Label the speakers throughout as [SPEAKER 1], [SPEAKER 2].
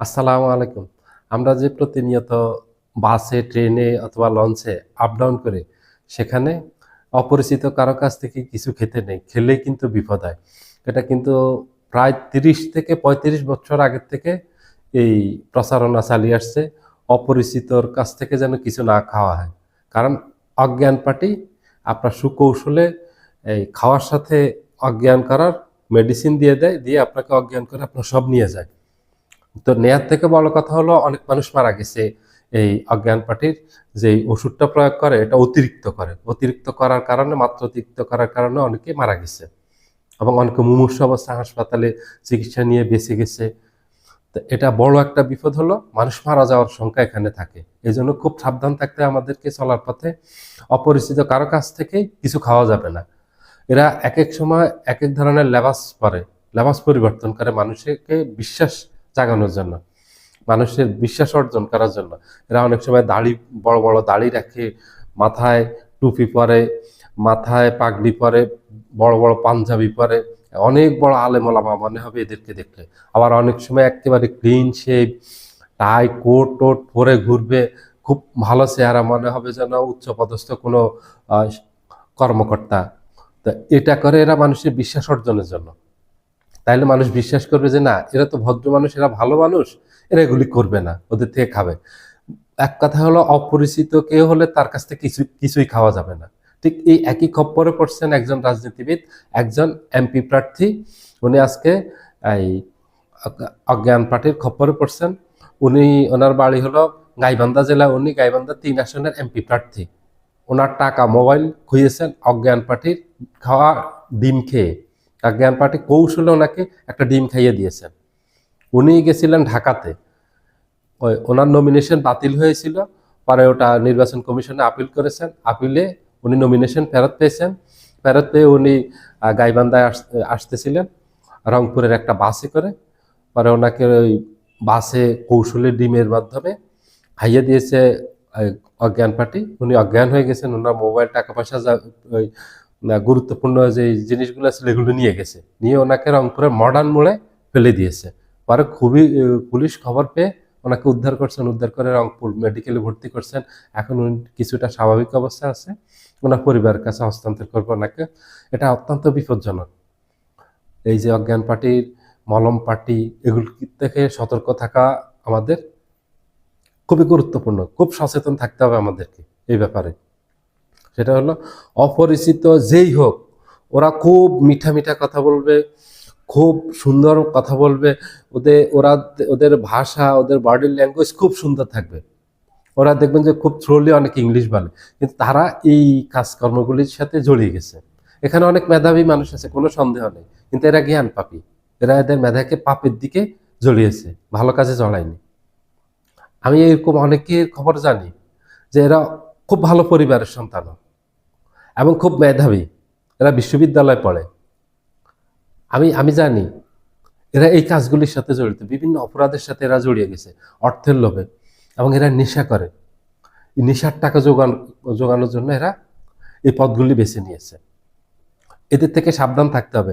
[SPEAKER 1] আসসালামু আলাইকুম। আমরা যে প্রতিনিয়ত বাসে, ট্রেনে অথবা লঞ্চে আপ ডাউন করে, সেখানে অপরিচিত কারও কাছ থেকে কিছু খেতে নেই খেলেই কিন্তু বিপদ হয়। এটা কিন্তু প্রায় তিরিশ থেকে পঁয়ত্রিশ বছর আগের থেকে এই প্রচারণা চালিয়ে আসছে, অপরিচিতর কাছ থেকে যেন কিছু না খাওয়া হয়। কারণ অজ্ঞান পার্টি আপনার সুকৌশলে এই খাওয়ার সাথে অজ্ঞান করার মেডিসিন দিয়ে দেয়, দিয়ে আপনাকে অজ্ঞান করে আপনার সব নিয়ে যায়। তো নেয়ার থেকে বড় কথা হলো অনেক মানুষ মারা গেছে এই অজ্ঞান পার্টির যে ওষুধটা প্রয়োগ করে, এটা অতিরিক্ত করে। অতিরিক্ত করার কারণে, মাত্র অতিরিক্ত করার কারণে অনেকে মারা গেছে এবং অনেকে মুমূর্ষ অবস্থা হাসপাতালে চিকিৎসা নিয়ে বেঁচে গেছে। তো এটা বড় একটা বিপদ হলো, মানুষ মারা যাওয়ার সংখ্যা এখানে থাকে। এই জন্য খুব সাবধান থাকতে আমাদেরকে চলার পথে। অপরিচিত কারও কাছ থেকে কিছু খাওয়া যাবে না। এরা এক এক সময় এক এক ধরনের লেবাস পরে, লেবাস পরিবর্তন করে মানুষকে বিশ্বাস জাগানোর জন্য, মানুষের বিশ্বাস অর্জন করার জন্য। এরা অনেক সময় দাড়ি, বড় বড় দাড়ি রাখে, মাথায় টুপি পরে, মাথায় পাগড়ি পরে, বড় বড় পাঞ্জাবি পরে। অনেক বড় আলেমলামা মনে হবে এদেরকে দেখলে। আবার অনেক সময় একেবারে ক্লিন শেপ টাই কোট টোট পরে ঘুরবে, খুব ভালো চেহারা মনে হবে যেন উচ্চপদস্থ কোনো কর্মকর্তা। তা এটা করে এরা মানুষের বিশ্বাস অর্জনের জন্য। তাইলে মানুষ বিশ্বাস করবে যে না, এরা তো ভদ্র মানুষ, এরা ভালো মানুষ, এরা এগুলি করবে না, ওদের থেকে খাবে। এক কথা হলো, অপরিচিত কেউ হলে তার কাছ থেকে কিছু, কিছুই খাওয়া যাবে না। ঠিক এই একই খপ্পরে পড়ছেন একজন রাজনীতিবিদ, একজন এমপি প্রার্থী। উনি আজকে এই অজ্ঞান পার্টির খপ্পরে পড়ছেন। উনি, ওনার বাড়ি হলো গাইবান্ধা জেলা, উনি গাইবান্ধা তিন আসনের এমপি প্রার্থী। ওনার টাকা মোবাইল খুঁজেছেন অজ্ঞান পার্টির খাওয়া, ডিম খেয়ে। অজ্ঞান পার্টি কৌশলে ওনাকে একটা ডিম খাইয়ে দিয়েছেন। উনি গেছিলেন ঢাকাতে। ওই ওনার নমিনেশন বাতিল হয়েছিল। পরে ওটা নির্বাচন কমিশনে আপিল করেছেন। আপিলে উনি নমিনেশন ফেরত পেয়েছেন। ফেরত পেয়ে উনি গাইবান্ধায় আস- আসতেছিলেন রংপুরের একটা বাসে করে। পরে ওনাকে ওই বাসে কৌশলে ডিমের মাধ্যমে খাইয়ে দিয়েছে অজ্ঞান পার্টি উনি অজ্ঞান হয়ে গেছেন। ওনার মোবাইল টাকা পয়সা যা, ওই গুরুত্বপূর্ণ যে জিনিসগুলো ছিল এগুলো নিয়ে গেছে। নিয়ে ওনাকে রংপুরের মডার্ন মোড়ে ফেলে দিয়েছে। পরে খুবই পুলিশ খবর পেয়ে ওনাকে উদ্ধার করছেন, উদ্ধার করে রংপুর মেডিকেলে ভর্তি করছেন। এখন কিছুটা স্বাভাবিক অবস্থা আছে। ওনার পরিবারের কাছে হস্তান্তর করবে ওনাকে। এটা অত্যন্ত বিপজ্জনক। এই যে অজ্ঞান পার্টির মলম পার্টি, এগুলো থেকে সতর্ক থাকা আমাদের খুবই গুরুত্বপূর্ণ। খুব সচেতন থাকতে হবে আমাদেরকে এই ব্যাপারে। সেটা হলো, অপরিচিত যেই হোক, ওরা খুব মিঠা মিঠা কথা বলবে, খুব সুন্দর কথা বলবে, ওদের, ওরা, ওদের ভাষা, ওদের বডি ল্যাঙ্গুয়েজ খুব সুন্দর থাকবে। ওরা দেখবেন যে খুব থ্রোলি অনেক ইংলিশ বলে, কিন্তু তারা এই কাজকর্মগুলির সাথে জড়িয়ে গেছে। এখানে অনেক মেধাবী মানুষ আছে, কোনো সন্দেহ নেই, কিন্তু এরা জ্ঞান পাপি। এরা এদের মেধাকে পাপের দিকে জড়িয়েছে, ভালো কাজে জড়ায়নি। আমি এরকম অনেকের খবর জানি যে এরা খুব ভালো পরিবারের সন্তান এবং খুব মেধাবী। এরা বিশ্ববিদ্যালয়ে পড়ে। আমি আমি জানি, এরা এই কাজগুলির সাথে জড়িত। বিভিন্ন অপরাধের সাথে এরা জড়িয়ে গেছে, অর্থের লোভে, এবং এরা নেশা করে। নেশার টাকা যোগান, যোগানোর জন্য এরা এই পদগুলি বেছে নিয়েছে। এদের থেকে সাবধান থাকতে হবে।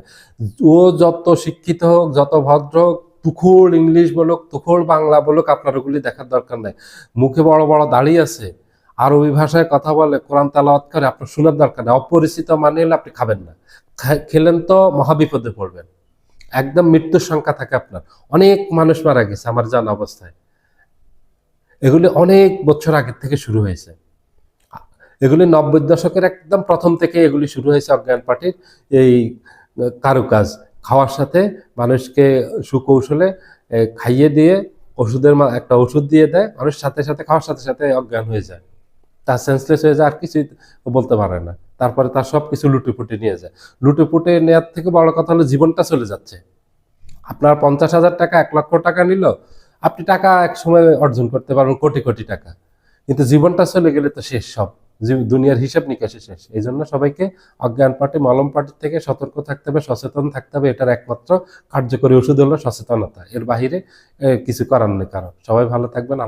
[SPEAKER 1] ও যত শিক্ষিত হোক, যত ভদ্র হোক, তুখোড় ইংলিশ বলুক, তুখোড় বাংলা বলুক, আপনার ওগুলি দেখার দরকার নাই। মুখে বড় বড় দাঁড়িয়ে আছে আরবি ভাষায় কথা বলে কোরআন তালাওয়াত করে আপনার শোনার দরকার নেই, অপরিচিত মানে হলে আপনি খাবেন না। খেলেন তো মহাবিপদে পড়বেন। একদম মৃত্যুর সংখ্যা থাকে আপনার। অনেক মানুষ মারা গেছে আমার জানা অবস্থায়। এগুলি অনেক বছর আগের থেকে শুরু হয়েছে। এগুলি নব্বই দশকের একদম প্রথম থেকে এগুলি শুরু হয়েছে অজ্ঞান পার্টির এই কারুকাজ। খাওয়ার সাথে মানুষকে সুকৌশলে খাইয়ে দিয়ে ওষুধের একটা ওষুধ দিয়ে দেয়, মানুষ সাথে সাথে খাওয়ার সাথে সাথে অজ্ঞান হয়ে যায়। তার সেন্সলেস হয়ে যায়, আর কিছুই বলতে পারে না। তারপরে তার সব কিছু লুটেপুটে নিয়ে যায়। লুটেপুটে নেওয়ার থেকে বড় কথা হলো জীবনটা চলে যাচ্ছে। আপনার পঞ্চাশ হাজার টাকা, এক লক্ষ টাকা নিল, আপনি টাকা এক সময় অর্জন করতে পারবেন কোটি কোটি টাকা। কিন্তু জীবনটা চলে গেলে তো শেষ সব। দুনিয়ার হিসাব নিকাশে শেষ। এই জন্য সবাইকে অজ্ঞান পার্টি মলম পার্টি থেকে সতর্ক থাকতে হবে, সচেতন থাকতে হবে, এটার একমাত্র কার্যকরী ওষুধ হলো সচেতনতা। এর বাহিরে কিছু করার নেই কারণ সবাই ভালো থাকবেন